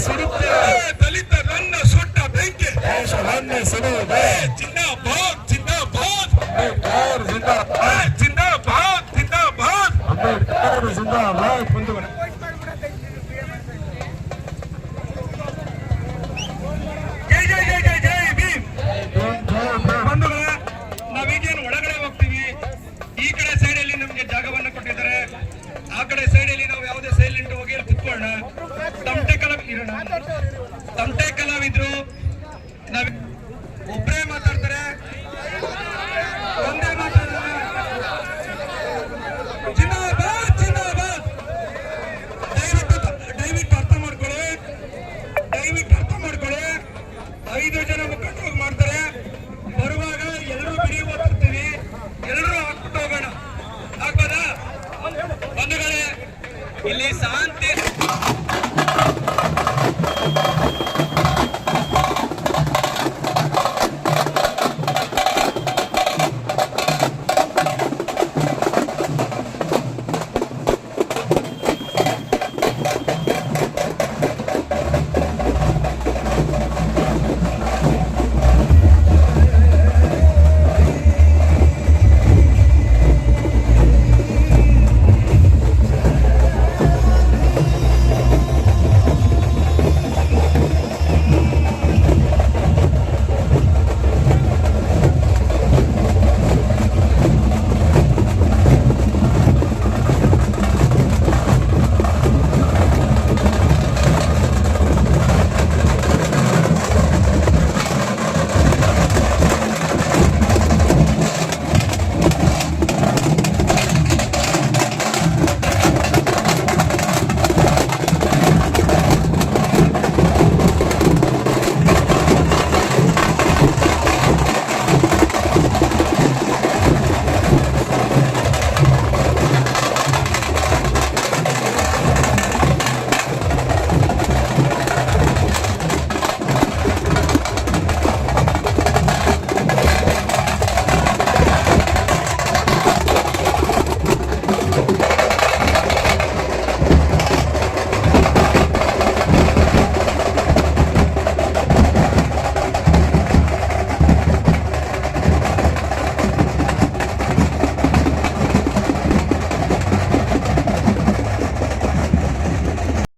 Ciro ತಂಟೆ ಕಲಾವಿದ್ರು, ನಾವ್ ಒಬ್ಬರೇ ಮಾತಾಡ್ತಾರೆ. ಒಂದೇ ಮಾತಾಡ್ತಾರೆ ಜಿಂದಾಬಾದ್ ಅರ್ಥ ಅರ್ಥ ಐದು ಜನ ಮಾಡ್ತಾರೆ. ಬರುವಾಗ ಎಲ್ಲರೂ ಎಲ್ಲರೂ ಹೋಗೋಣ. ಇಲ್ಲಿ ಶಾಂತಿ